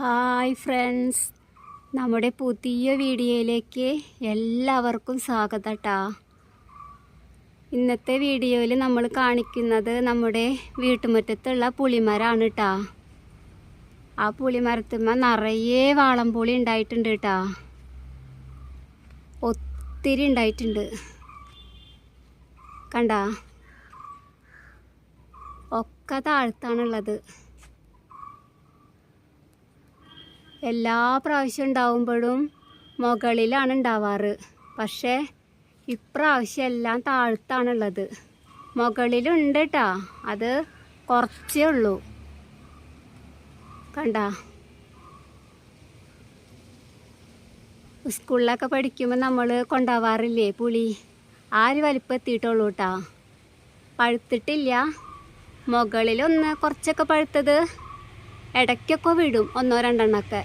Hi friends. നമ്മുടെ പുതിയ വീഡിയോയിലേക്ക് എല്ലാവർക്കും സ്വാഗതം കേട്ടോ ഇന്നത്തെ വീഡിയോയിൽ നമ്മൾ കാണിക്കുന്നത് നമ്മുടെ വീട്ടുമുറ്റത്തുള്ള പുളിമരമാണ് കേട്ടോ ആ പുളിമരത്തുമ്മ നിറയെ വാളംപുളി ഉണ്ടായിട്ടുണ്ട് കേട്ടോ ഒത്തിരി ഉണ്ടായിട്ടുണ്ട്. കണ്ട? ഒക്കെ താഴ്ത്താണുള്ളത്. എല്ലാ പ്രാവശ്യം ഉണ്ടാവുമ്പോഴും മുകളിലാണ് ഉണ്ടാവാറ്. പക്ഷേ ഇപ്രാവശ്യം എല്ലാം താഴ്ത്താണുള്ളത്. മുകളിലുണ്ട് കേട്ടോ അത് കുറച്ചേ ഉള്ളൂ. കണ്ട? സ്കൂളിലൊക്കെ പഠിക്കുമ്പോൾ നമ്മൾ കൊണ്ടാവാറില്ലേ പുളി? ആ ഒരു വലിപ്പം എത്തിയിട്ടുള്ളൂ കേട്ടോ പഴുത്തിട്ടില്ല. മുകളിലൊന്ന് കുറച്ചൊക്കെ പഴുത്തത് ഇടയ്ക്കൊക്കെ വിടും ഒന്നോ രണ്ടെണ്ണമൊക്കെ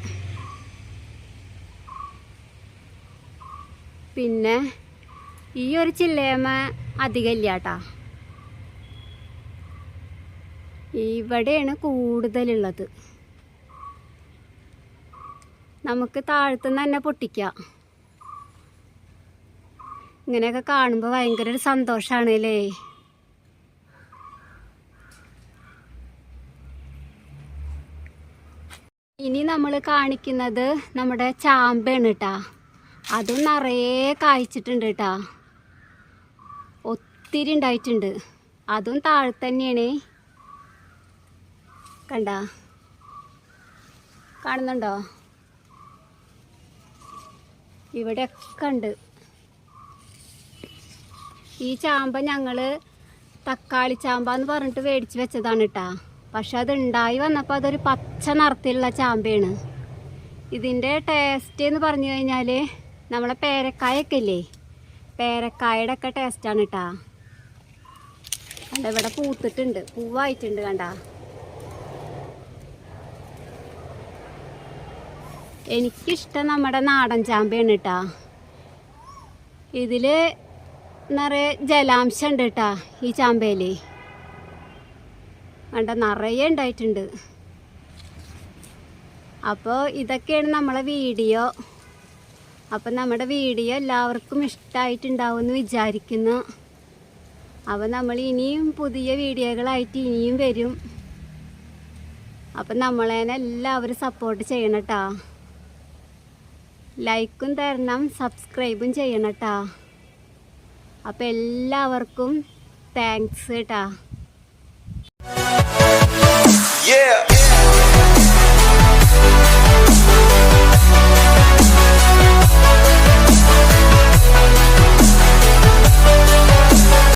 പിന്നെ ഈ ഒരു ചില്ലയമ്മ അധികമില്ല കേട്ടാ ഇവിടെയാണ് കൂടുതലുള്ളത്. നമുക്ക് താഴത്തുനിന്ന് തന്നെ പൊട്ടിക്കാം. ഇങ്ങനെയൊക്കെ കാണുമ്പോൾ ഭയങ്കര ഒരു സന്തോഷമാണ് അല്ലേ ഇനി നമ്മൾ കാണിക്കുന്നത് നമ്മുടെ ചാമ്പയാണ് കേട്ടാ അതും നിറയെ കായ്ച്ചിട്ടുണ്ട് കേട്ടാ ഒത്തിരി ഉണ്ടായിട്ടുണ്ട്. അതും താഴെ തന്നെയാണ്. കണ്ട? കാണുന്നുണ്ടോ? ഇവിടെയൊക്കെ ഉണ്ട്. ഈ ചാമ്പ ഞങ്ങൾ തക്കാളി ചാമ്പ എന്ന് പറഞ്ഞിട്ട് മേടിച്ച് വെച്ചതാണ് കേട്ടാ പക്ഷെ അത് ഉണ്ടായി വന്നപ്പോൾ അതൊരു പച്ച നിറത്തിലുള്ള ചാമ്പയാണ്. ഇതിന്റെ ടേസ്റ്റ് എന്ന് പറഞ്ഞു കഴിഞ്ഞാൽ നമ്മളെ പേരക്കായൊക്കെ ഇല്ലേ പേരക്കായുടെ ഒക്കെ ടേസ്റ്റാണ് കേട്ടാ കണ്ട ഇവിടെ പൂത്തിട്ടുണ്ട്. പൂവായിട്ടുണ്ട് കണ്ട. എനിക്കിഷ്ടം നമ്മുടെ നാടൻ ചാമ്പയാണ് കേട്ടാ ഇതിൽ നിറയെ ജലാംശം ഉണ്ട് കേട്ടാ ഈ ചാമ്പയിൽ കണ്ട നിറയെ ഉണ്ടായിട്ടുണ്ട്. അപ്പോൾ ഇതൊക്കെയാണ് നമ്മളെ വീഡിയോ. അപ്പം നമ്മുടെ വീഡിയോ എല്ലാവർക്കും ഇഷ്ടമായിട്ടുണ്ടാവും എന്ന് വിചാരിക്കുന്നു. അപ്പം നമ്മൾ ഇനിയും പുതിയ വീഡിയോകളായിട്ട് ഇനിയും വരും. അപ്പം നമ്മളേനെ എല്ലാവരും സപ്പോർട്ട് ചെയ്യണം കേട്ടോ ലൈക്കും തരണം സബ്സ്ക്രൈബും ചെയ്യണം കേട്ടോ അപ്പം എല്ലാവർക്കും താങ്ക്സ് കേട്ടോ Yeah.